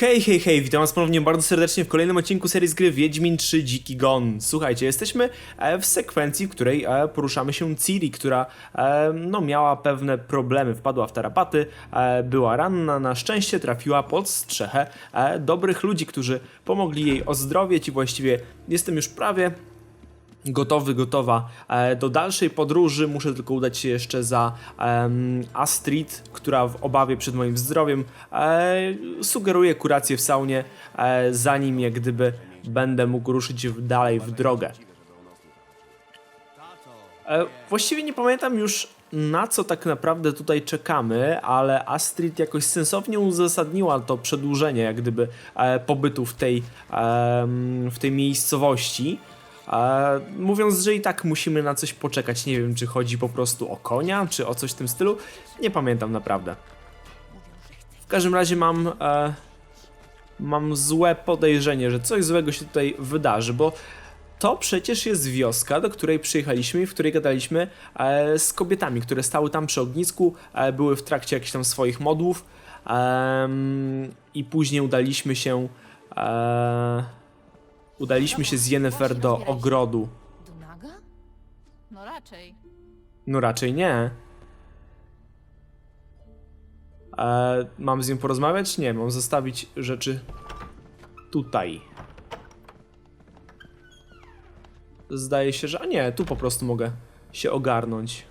Hej, hej, hej, witam was ponownie bardzo serdecznie w kolejnym odcinku serii z gry Wiedźmin 3 Dziki Gon. Słuchajcie, jesteśmy e, w sekwencji, w której e, poruszamy się Ciri, która e, no, miała pewne problemy, wpadła w tarapaty, była ranna, na szczęście trafiła pod strzechę dobrych ludzi, którzy pomogli jej ozdrowieć i właściwie jestem już prawie gotowy, gotowa e, do dalszej podróży. Muszę tylko udać się jeszcze za Astrid, która w obawie przed moim zdrowiem e, sugeruje kurację w saunie, e, zanim jak gdyby będę mógł ruszyć dalej w drogę. Właściwie nie pamiętam już na co tak naprawdę tutaj czekamy, ale Astrid jakoś sensownie uzasadniła to przedłużenie jak gdyby pobytu w tej, w tej miejscowości. E, mówiąc, że i tak musimy na coś poczekać. Nie wiem, czy chodzi po prostu o konia, czy o coś w tym stylu. Nie pamiętam naprawdę. W każdym razie mam. E, mam złe podejrzenie, że coś złego się tutaj wydarzy, bo to przecież jest wioska, do której przyjechaliśmy i w której gadaliśmy e, z kobietami, które stały tam przy ognisku, e, były w trakcie jakichś tam swoich modłów em, i później udaliśmy się e, udaliśmy się z Yennefer do ogrodu. Dunaga? No raczej. No raczej nie. E, mam z nią porozmawiać? Nie, mam zostawić rzeczy tutaj. Zdaje się, że. A nie, tu po prostu mogę się ogarnąć.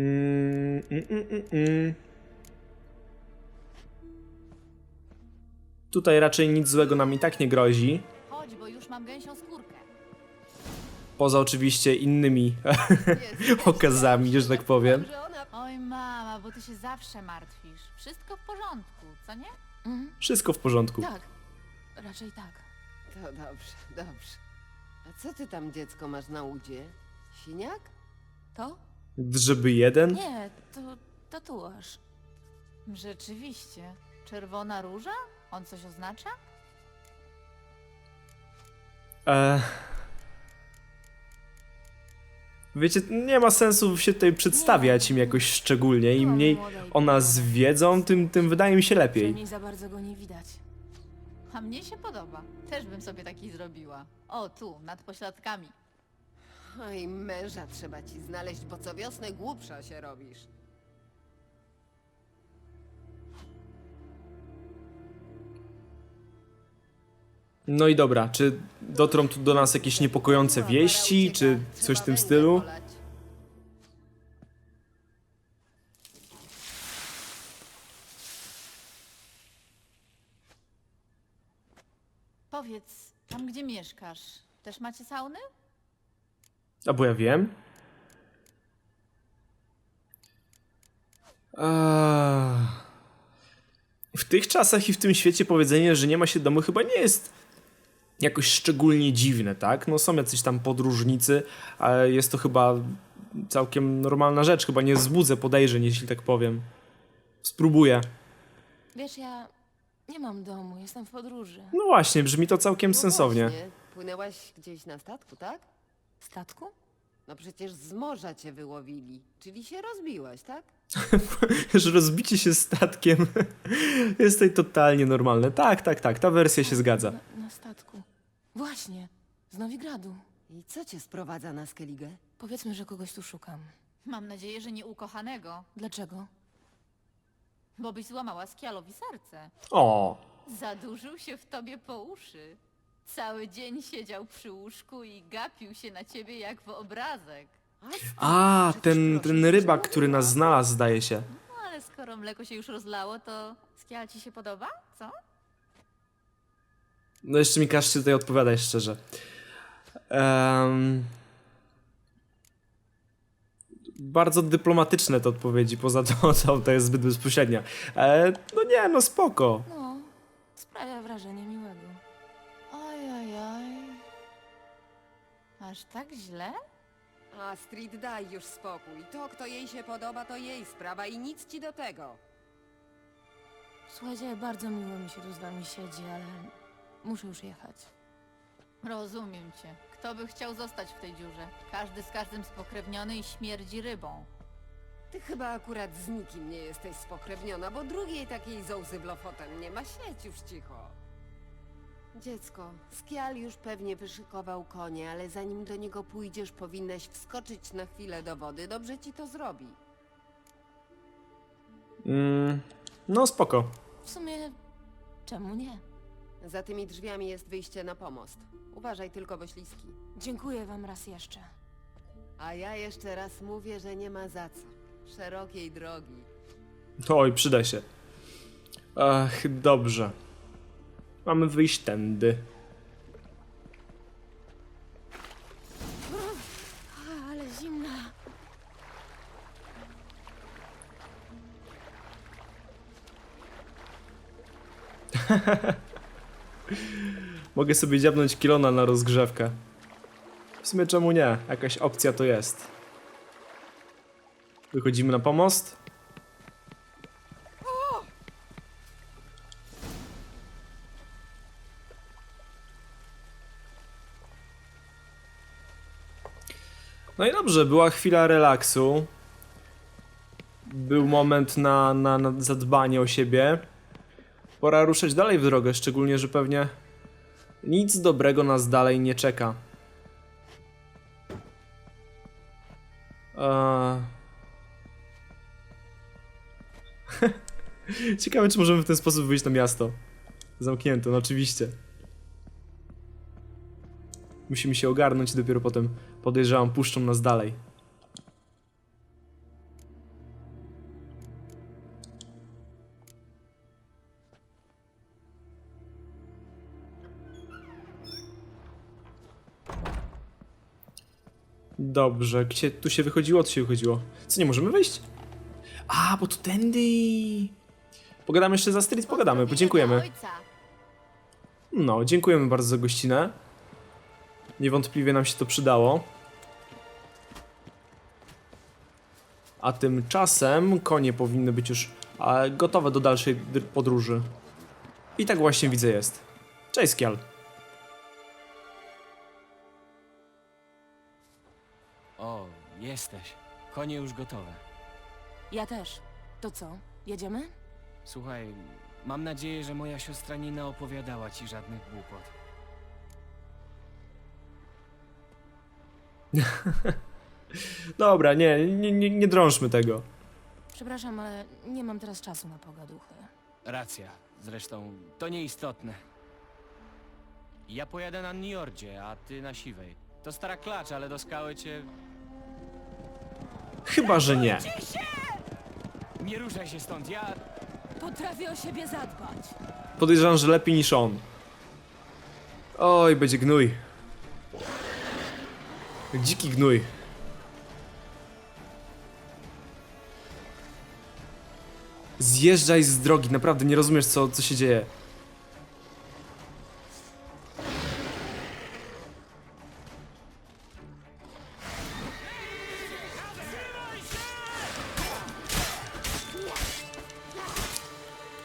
Mm, mm, mm. Tutaj raczej nic złego nam i tak nie grozi. Chodź, bo już mam gęsią skórkę. Poza oczywiście innymi okazami, że tak powiem. Oj mama, bo ty się zawsze martwisz. Wszystko w porządku, co nie? Mhm. Wszystko w porządku. Tak, raczej tak. To dobrze, dobrze. A co ty tam, dziecko, masz na udzie? Siniak? To? Żeby jeden? Nie, to tatuaż. Rzeczywiście. Czerwona róża? On coś oznacza? E... Wiecie, nie ma sensu się tutaj przedstawiać im jakoś szczególnie. Im mniej o nas wiedzą, tym, tym wydaje mi się lepiej. Przynajmniej za bardzo go nie widać. A mnie się podoba. Też bym sobie taki zrobiła. O, tu, nad pośladkami. Oj, męża trzeba ci znaleźć, bo co wiosnę głupsza się robisz. No i dobra, czy dotrą tu do nas jakieś niepokojące wieści, czy coś w tym stylu? Powiedz, tam gdzie mieszkasz, też macie sauny? A bo ja wiem. W tych czasach i w tym świecie powiedzenie, że nie ma się domu chyba nie jest jakoś szczególnie dziwne, tak? No są jacyś tam podróżnicy, ale jest to chyba całkiem normalna rzecz. Chyba nie wzbudzę podejrzeń, jeśli tak powiem. Spróbuję. Wiesz, ja nie mam domu, jestem w podróży. No właśnie, brzmi to całkiem No sensownie. Właśnie. Płynęłaś gdzieś na statku, tak? Statku? No przecież z morza cię wyłowili. Czyli się rozbiłaś, tak? że rozbicie się statkiem jest tutaj totalnie normalne. Tak, tak, tak, ta wersja się zgadza. Na, na statku. Właśnie, z Nowigradu. I co cię sprowadza na Skellige? Powiedzmy, że kogoś tu szukam. Mam nadzieję, że nie ukochanego, Dlaczego? bo byś złamała Skialowi serce. O, Zadłużył się w tobie po uszy. Cały dzień siedział przy łóżku i gapił się na ciebie jak w obrazek. a, ten, ten rybak, który nas znalazł, zdaje się. No ale skoro mleko się już rozlało, to Skial ci się podoba? Co? No jeszcze mi każcie tutaj odpowiadać szczerze. Em, bardzo dyplomatyczne te odpowiedzi, poza to, to, to jest zbyt bezpośrednia. E, no nie, no spoko. No, sprawia wrażenie miłego. Aż tak źle? Astrid, daj już spokój. To, kto jej się podoba, to jej sprawa i nic ci do tego. Słuchajcie, bardzo miło mi się tu z wami siedzi, ale muszę już jechać. Rozumiem cię. Kto by chciał zostać w tej dziurze? Każdy z każdym spokrewniony i śmierdzi rybą. Ty chyba akurat z nikim nie jesteś spokrewniona, bo drugiej takiej zołzy w Lofoten nie ma. Siedź już cicho. Dziecko, Skial już pewnie wyszykował konie, ale zanim do niego pójdziesz, powinnaś wskoczyć na chwilę do wody. Dobrze ci to zrobi. Mm, no spoko. W sumie, czemu nie? Za tymi drzwiami jest wyjście na pomost. Uważaj tylko, bo śliski. Dziękuję wam raz jeszcze. A ja jeszcze raz mówię, że nie ma za co. Szerokiej drogi. Oj, przyda się. Ach, dobrze. Mamy wyjść tędy. Ale zimna. Mogę sobie dziabnąć kilona na rozgrzewkę. W sumie czemu nie? Jakaś opcja to jest. Wychodzimy na pomost. Dobrze, była chwila relaksu. Był moment na, na, na zadbanie o siebie. Pora ruszać dalej w drogę, szczególnie, że pewnie nic dobrego nas dalej nie czeka. Eee... Ciekawe, czy możemy w ten sposób wyjść na miasto. Zamknięte, no oczywiście. Musimy się ogarnąć i dopiero potem podejrzewam, puszczą nas dalej. Dobrze, gdzie tu się wychodziło, tu się wychodziło. Co, nie możemy wejść? A, bo tu tędy. Pogadamy jeszcze za street, pogadamy, podziękujemy. Ojca. No, dziękujemy bardzo za gościnę. Niewątpliwie nam się to przydało. A tymczasem konie powinny być już gotowe do dalszej dr- podróży. I tak właśnie widzę jest. Cześć, Skial. O, jesteś. Konie już gotowe. Ja też. To co? Jedziemy? Słuchaj, mam nadzieję, że moja siostra nie naopowiadała ci żadnych głupot. Dobra, nie, nie, nie, nie drążmy tego. Przepraszam, ale nie mam teraz czasu na pogaduchy. Racja. Zresztą, to nieistotne. Ja pojadę na Niordzie, a ty na Siwej. To stara klacz, ale do skały cię... Chyba, że nie. Nie ruszaj się stąd, ja... Potrafię o siebie zadbać. Podejrzewam, że lepiej niż on. Oj, będzie gnój. Dziki gnój. Zjeżdżaj z drogi, naprawdę nie rozumiesz co, co się dzieje.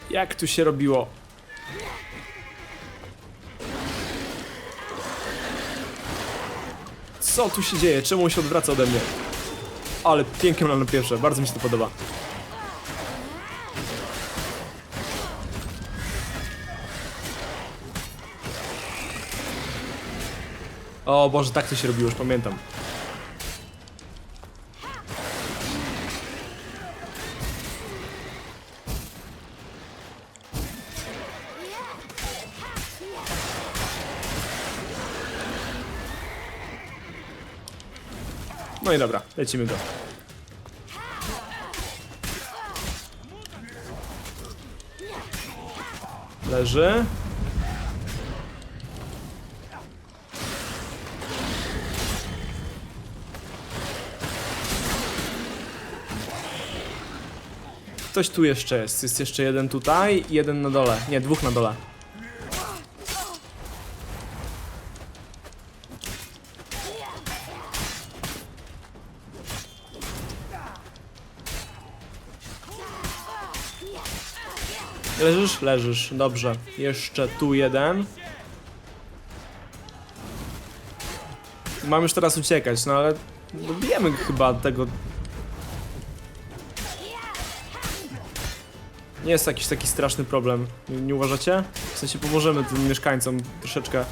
Jak tu się robiło? Co tu się dzieje? Czemu on się odwraca ode mnie? Ale pięknie na pierwsze, bardzo mi się to podoba. O Boże, tak to się robiło, już pamiętam. Lecimy go. Leży. Ktoś tu jeszcze jest. Jest jeszcze jeden tutaj, jeden na dole. Nie, dwóch na dole. Leżysz? Leżysz. Dobrze. Jeszcze tu jeden. Mam już teraz uciekać, no ale dobijemy chyba tego. Nie jest jakiś taki straszny problem, nie, nie uważacie? W sensie pomożemy tym mieszkańcom troszeczkę,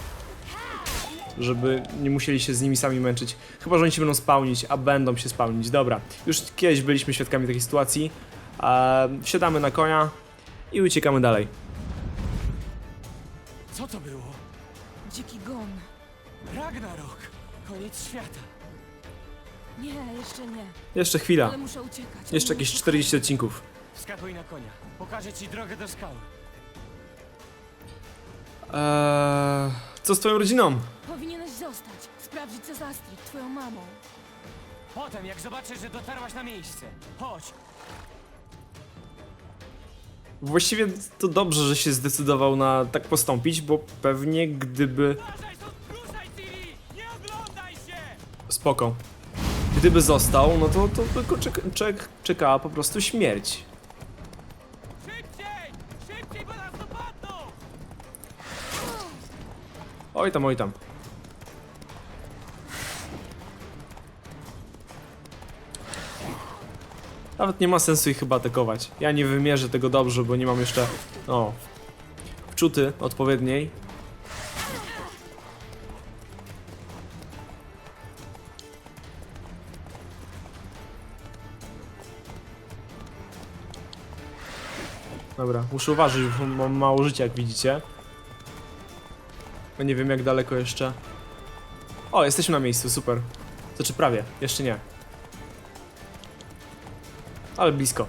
żeby nie musieli się z nimi sami męczyć. Chyba, że oni się będą spałnić, a będą się spałnić. Dobra, już kiedyś byliśmy świadkami takiej sytuacji. Eee, na konia i uciekamy dalej. Co to było? Dziki gon. Ragnarok! Koniec świata. Nie, jeszcze nie. Jeszcze chwila, Ale muszę uciekać. jeszcze jakieś mnie 40 odcinków. Wskakuj na konia. Pokażę ci drogę do skały. Eee, co z twoją rodziną? Powinieneś zostać. Sprawdzić co z Astrid, twoją mamą. Potem, jak zobaczysz, że dotarłaś na miejsce. Chodź. Właściwie to dobrze, że się zdecydował na tak postąpić, bo pewnie gdyby... Spoko. Gdyby został, no to, to by go czeka, czek, czekała po prostu śmierć. Oj tam, oj tam. Nawet nie ma sensu ich chyba atakować. Ja nie wymierzę tego dobrze, bo nie mam jeszcze... O. Wczuty odpowiedniej. Dobra, muszę uważać, bo mam mało życia, jak widzicie. Nie wiem jak daleko jeszcze. O, jesteśmy na miejscu, super. Znaczy prawie, jeszcze nie. Ale blisko.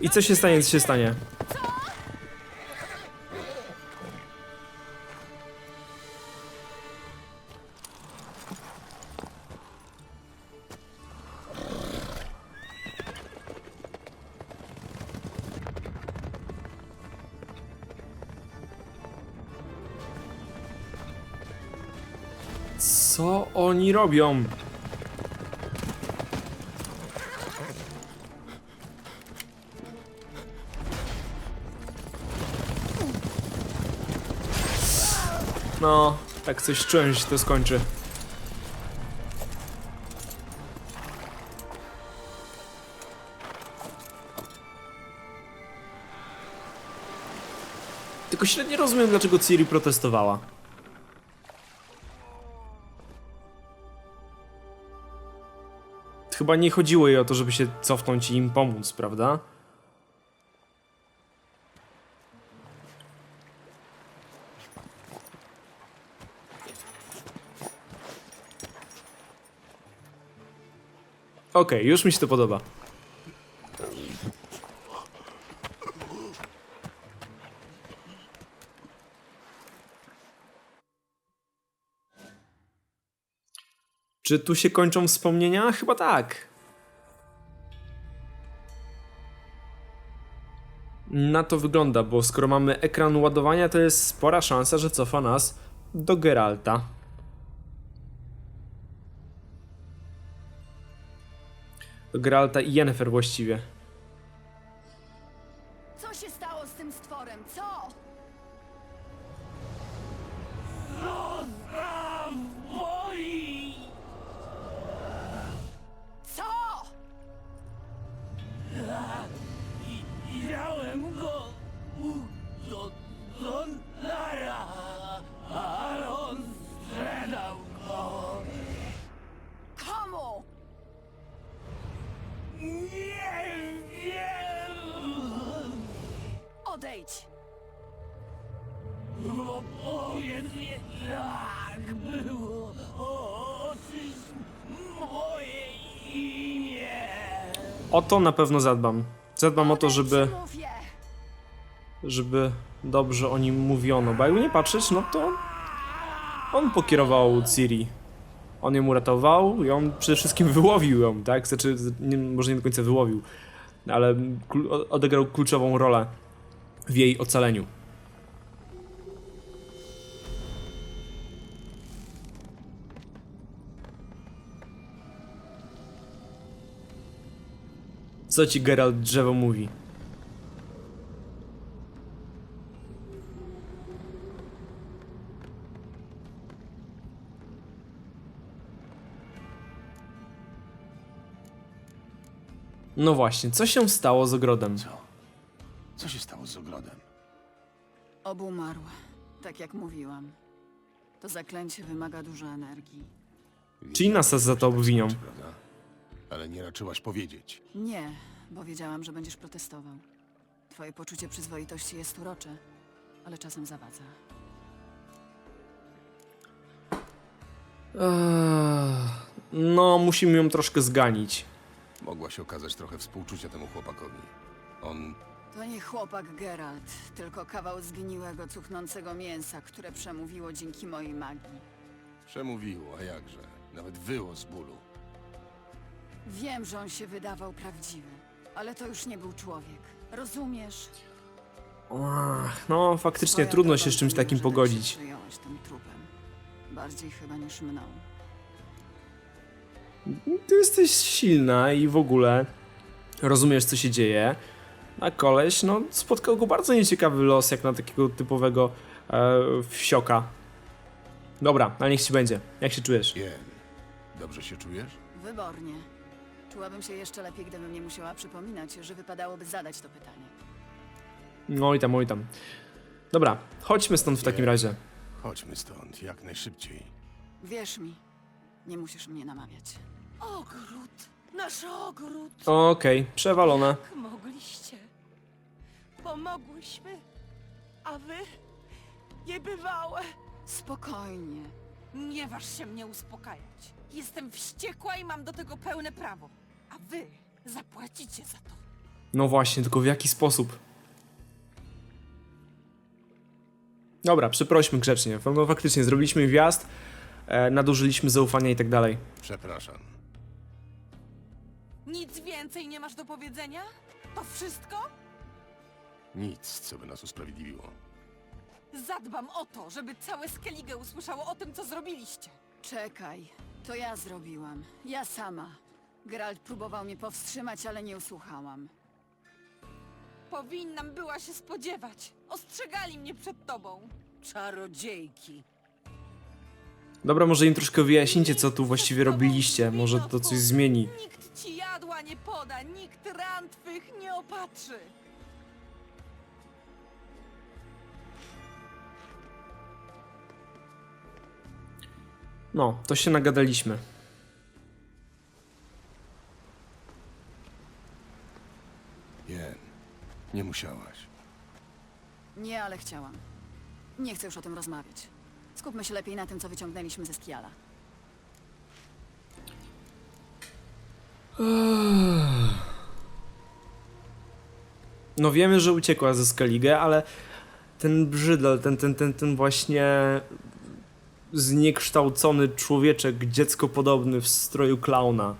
I co się stanie, co się stanie? Robią? No, tak coś czułem, że to skończy. Tylko średnio rozumiem, dlaczego Ciri protestowała. Chyba nie chodziło jej o to, żeby się cofnąć i im pomóc, prawda? Okej, już mi się to podoba. Czy tu się kończą wspomnienia? Chyba tak. Na to wygląda, bo skoro mamy ekran ładowania, to jest spora szansa, że cofa nas do Geralta. Do Geralta i Yennefer właściwie. O to na pewno zadbam. Zadbam o to, żeby, żeby dobrze o nim mówiono, bo jakby nie patrzeć, no to on pokierował Ciri. On ją uratował i on przede wszystkim wyłowił ją, tak? Znaczy, nie, może nie do końca wyłowił, ale odegrał kluczową rolę w jej ocaleniu. Co ci Geralt drzewo mówi? No właśnie, co się stało z ogrodem? Co? Co się stało z ogrodem? Obumarł, tak jak mówiłam. To zaklęcie wymaga dużo energii. Czyli nas za to obwinią. Prawda? Ale nie raczyłaś powiedzieć. Nie, bo wiedziałam, że będziesz protestował. Twoje poczucie przyzwoitości jest urocze, ale czasem zawadza. No, musimy ją troszkę zganić. Mogłaś okazać trochę współczucia temu chłopakowi. On To nie chłopak Geralt, tylko kawał zgniłego, cuchnącego mięsa, które przemówiło dzięki mojej magii. przemówił, a jakże. Nawet wyło z bólu. Wiem, że on się wydawał prawdziwy, ale to już nie był człowiek. Rozumiesz? Ach, no, faktycznie Twoja trudno się z czymś takim tak pogodzić. się przejąłeś tym trupem. Bardziej chyba niż mną. Ty jesteś silna i w ogóle rozumiesz, co się dzieje. A koleś, no, spotkał go bardzo nieciekawy los, jak na takiego typowego e, wsioka. Dobra, ale niech ci będzie. Jak się czujesz? Jen, dobrze się czujesz? Wybornie. Czułabym się jeszcze lepiej, gdybym nie musiała przypominać, że wypadałoby zadać to pytanie. No i tam, oj tam. Dobra, chodźmy stąd w takim razie. Chodźmy stąd, jak najszybciej. Wierz mi, nie musisz mnie namawiać. Ogród! Nasz ogród! Okej, przewalone. Jak mogliście? Pomogłyśmy, a wy? Niebywałe! Spokojnie. Nie waż się mnie uspokajać. Jestem wściekła i mam do tego pełne prawo. Wy zapłacicie za to. No właśnie, tylko w jaki sposób? Dobra, przeprośmy grzecznie. No faktycznie, zrobiliśmy wjazd, e, nadużyliśmy zaufania i tak dalej. Przepraszam. Nic więcej nie masz do powiedzenia? To wszystko? Nic, co by nas usprawiedliwiło. Zadbam o to, żeby całe Skellige usłyszało o tym, co zrobiliście. Czekaj, to ja zrobiłam. Ja sama. Geralt próbował mnie powstrzymać, ale nie usłuchałam. Powinnam była się spodziewać. Ostrzegali mnie przed tobą. Czarodziejki. Dobra, może im troszkę wyjaśnijcie, co tu właściwie robiliście. Może to coś zmieni. Nikt ci jadła nie poda, nikt ran twych nie opatrzy. No, to się nagadaliśmy. Nie musiałaś. Nie, ale chciałam. Nie chcę już o tym rozmawiać. Skupmy się lepiej na tym, co wyciągnęliśmy ze Skiala. No wiemy, że uciekła ze Skellige, ale ten brzydel, ten, ten, ten, ten właśnie zniekształcony człowieczek, dziecko podobny w stroju klauna.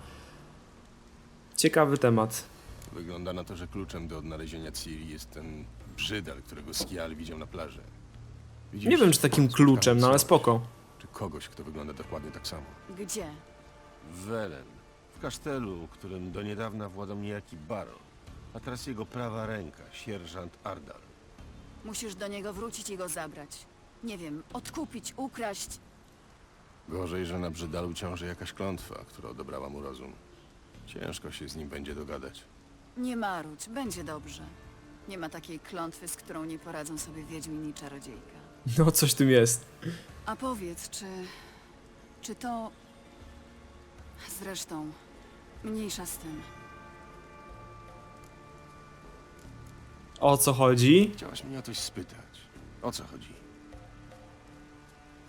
Ciekawy temat. Wygląda na to, że kluczem do odnalezienia Ciri jest ten brzydal, którego Skial widział na plaży. Nie wiem, czy takim kluczem, no ale spoko. Czy kogoś, kto wygląda dokładnie tak samo. Gdzie? W Welen, w kasztelu, którym do niedawna władał niejaki baron, a teraz jego prawa ręka, sierżant Ardal. Musisz do niego wrócić i go zabrać. Nie wiem, odkupić, ukraść. Gorzej, że na brzydalu ciąży jakaś klątwa, która odebrała mu rozum. Ciężko się z nim będzie dogadać. Nie marudź, będzie dobrze. Nie ma takiej klątwy, z którą nie poradzą sobie wiedźmin i czarodziejka. No, coś tym jest. A powiedz, czy... Czy to... Zresztą, mniejsza z tym. O co chodzi? Chciałaś mnie o coś spytać. O co chodzi?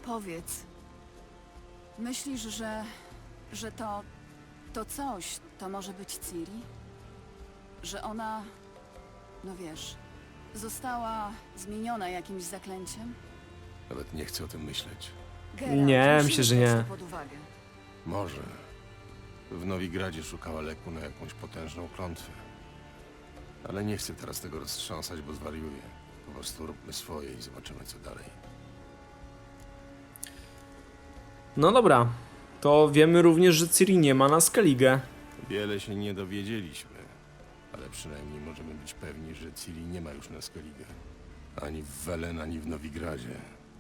Powiedz. Myślisz, że... że to... to coś to może być Ciri? Że ona... no wiesz... została zmieniona jakimś zaklęciem? Nawet nie chcę o tym myśleć. Geralt, Nie, musimy myślę, że nie. to pod uwagę. Może. W Nowigradzie szukała leku na jakąś potężną klątwę. Ale nie chcę teraz tego roztrząsać, bo zwariuję. Po prostu róbmy swoje i zobaczymy, co dalej. No dobra. To wiemy również, że Ciri nie ma na Skellige. Wiele się nie dowiedzieliśmy. Ale przynajmniej możemy być pewni, że Ciri nie ma już na Skellige. Ani w Welen, ani w Nowigradzie.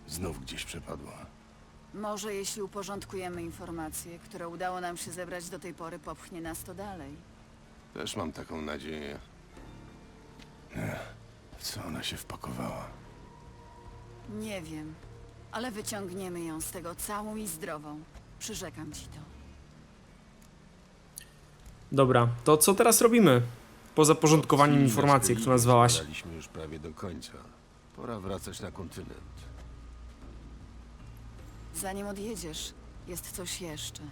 Znów gdzieś przepadła. Może jeśli uporządkujemy informacje, które udało nam się zebrać do tej pory, popchnie nas to dalej. Też mam taką nadzieję. Ech, w co ona się wpakowała? Nie wiem, ale wyciągniemy ją z tego całą i zdrową. Przyrzekam ci to. Dobra, to co teraz robimy? Poza porządkowaniem informacji, jak to Skellige nazwałaś. zbieraliśmy już prawie do końca. Pora wracać na kontynent. Zanim odjedziesz, jest coś jeszcze.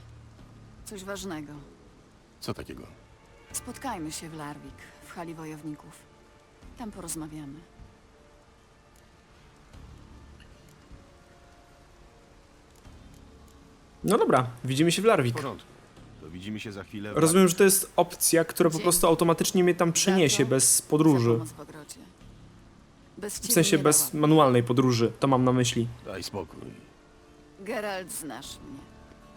Coś ważnego. Co takiego? Spotkajmy się w Larwik, w hali wojowników. Tam porozmawiamy. No dobra, widzimy się w W Larwik. porządku. To widzimy się za chwilę. w Rozumiem, że to jest opcja, która po prostu automatycznie mnie tam przeniesie bez Za podróży. pomoc w ogrodzie. Bez W ciebie sensie nie bez manualnej podróży, to mam na myśli. Daj spokój. Geralt, znasz mnie.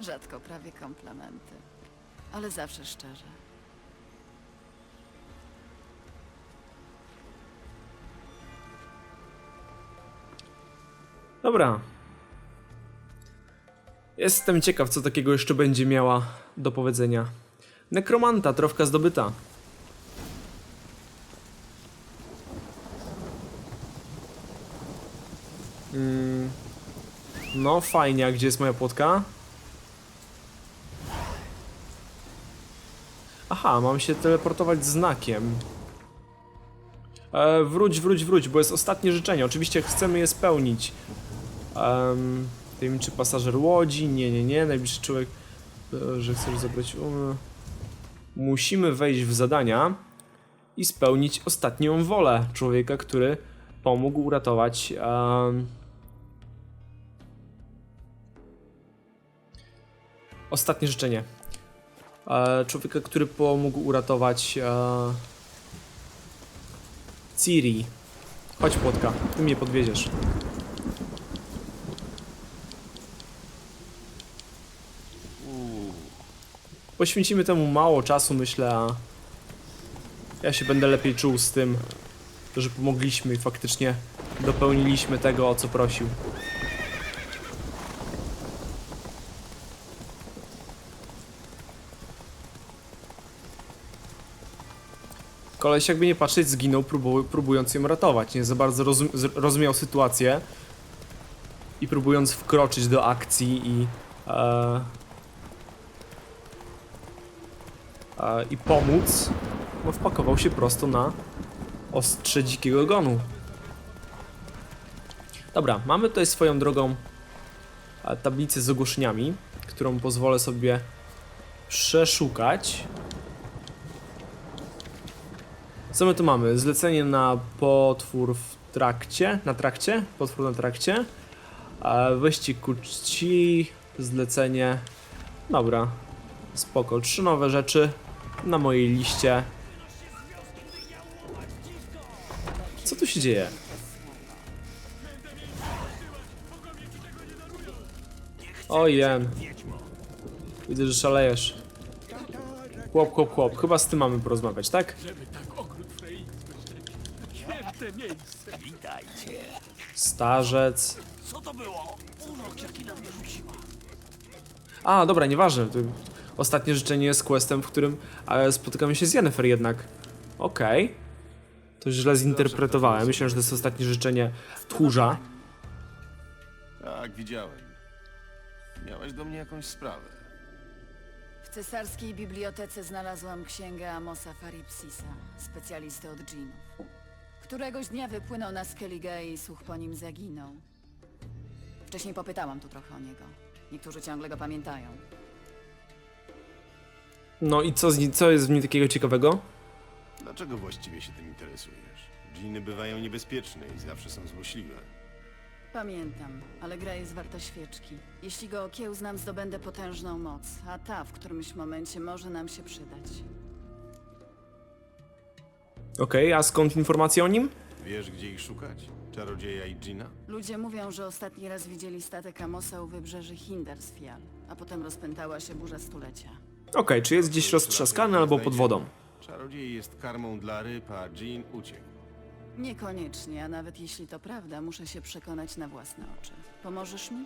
Rzadko prawie komplementy. Ale zawsze szczerze. Dobra. Jestem ciekaw, co takiego jeszcze będzie miała do powiedzenia. Nekromanta, trofka zdobyta. Mm. No, fajnie, a gdzie jest moja płotka? Aha, mam się teleportować znakiem. E, wróć, wróć, wróć, bo jest ostatnie życzenie. Oczywiście chcemy je spełnić. Um, wiem, czy pasażer łodzi? Nie, nie, nie. Najbliższy człowiek, e, że chcesz zabrać. Musimy wejść w zadania i spełnić ostatnią wolę człowieka, który pomógł uratować. Um, ostatnie życzenie. E, człowieka, który pomógł uratować. E, Ciri. Chodź, płotka, ty mnie podwieziesz. Poświęcimy temu mało czasu, myślę, a ja się będę lepiej czuł z tym, że pomogliśmy i faktycznie dopełniliśmy tego, o co prosił. Koleś jakby nie patrzeć zginął próbu próbując ją ratować. Nie za bardzo rozum rozumiał sytuację i próbując wkroczyć do akcji i e, i pomóc, no wpakował się prosto na ostrze dzikiego gonu. Dobra, mamy tutaj swoją drogą tablicę z ogłoszeniami, którą pozwolę sobie przeszukać. Co my tu mamy? Zlecenie na potwór w trakcie, na trakcie, potwór na trakcie, wyścig ku czci, zlecenie, dobra, spoko, trzy nowe rzeczy na mojej liście. Co tu się dzieje? Ojen. Widzę, że szalejesz. Chłop, chłop, chłop. Chyba z tym mamy porozmawiać, tak? Starzec. Co to było? Urok jaki na mnie rzuciła. A, dobra, nieważne. Ostatnie życzenie jest questem, w którym e, spotykamy się z Yennefer jednak. Okej. To źle zinterpretowałem. Myślałem, że to jest ostatnie życzenie tchórza. Tak, widziałem. Miałeś do mnie jakąś sprawę. W cesarskiej bibliotece znalazłam księgę Amosa Faripsisa, specjalisty od dżinów. Któregoś dnia wypłynął na Skellige i słuch po nim zaginął. Wcześniej popytałam tu trochę o niego. Niektórzy ciągle go pamiętają. No i co, z, co jest w nim takiego ciekawego? Dlaczego właściwie się tym interesujesz? Dżiny bywają niebezpieczne i zawsze są złośliwe. Pamiętam, ale gra jest warta świeczki. Jeśli go okiełznam, zdobędę potężną moc, a ta w którymś momencie może nam się przydać. Okej, a skąd informacja o nim? Wiesz, gdzie ich szukać? Czarodzieja i Dżina? Ludzie mówią, że ostatni raz widzieli statek Amosa u wybrzeży Hindarsfjall, a potem rozpętała się burza stulecia. Okej, czy jest gdzieś roztrzaskany albo pod wodą? Czarodziej jest karmą dla ryb, a Jean uciekł. Niekoniecznie, a nawet jeśli to prawda, muszę się przekonać na własne oczy. Pomożesz mi?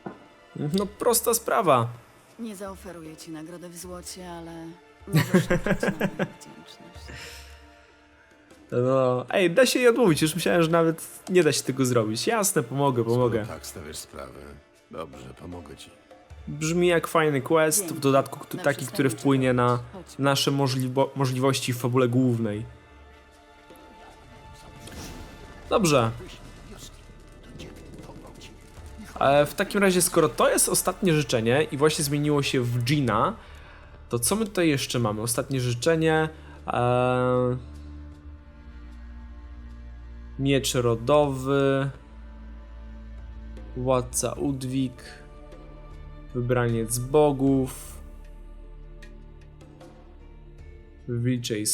No prosta sprawa. Nie zaoferuję ci nagrodę w złocie, ale możesz liczyć na moją wdzięczność. No, ej, da się jej odmówić, już myślałem, że nawet nie da się tego zrobić. Jasne, pomogę, pomogę. Skoro tak stawiasz sprawę. Dobrze, pomogę ci. Brzmi jak fajny quest, w dodatku taki, który wpłynie na nasze możliwo- możliwości w fabule głównej. Dobrze. E, w takim razie, skoro to jest ostatnie życzenie i właśnie zmieniło się w Gina, to co my tutaj jeszcze mamy? Ostatnie życzenie. E, miecz rodowy. Władca Udwik. Wybraniec bogów. W wilczej.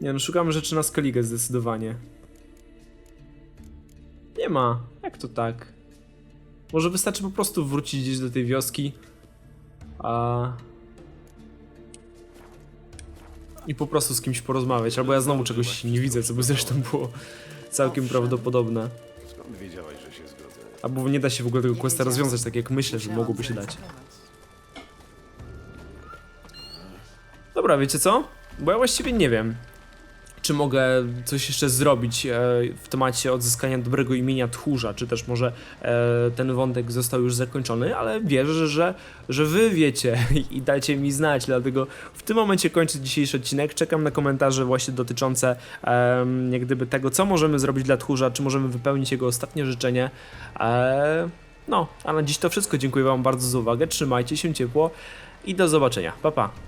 Nie no, szukamy rzeczy na Skellige zdecydowanie. Nie ma. Jak to tak? Może wystarczy po prostu wrócić gdzieś do tej wioski. A... I po prostu z kimś porozmawiać, albo ja znowu czegoś nie widzę, co by zresztą było całkiem prawdopodobne. Skąd że się zgodzę? Albo nie da się w ogóle tego questa rozwiązać tak jak myślę, że mogłoby się dać. Dobra, wiecie co? Bo ja właściwie nie wiem, czy mogę coś jeszcze zrobić e, w temacie odzyskania dobrego imienia tchórza, czy też może e, ten wątek został już zakończony, ale wierzę, że, że wy wiecie i dajcie mi znać, dlatego w tym momencie kończę dzisiejszy odcinek. Czekam na komentarze właśnie dotyczące jak gdyby tego, co możemy zrobić dla tchórza, czy możemy wypełnić jego ostatnie życzenie. E, no, a na dziś to wszystko. Dziękuję wam bardzo za uwagę, trzymajcie się ciepło i do zobaczenia. Pa, pa.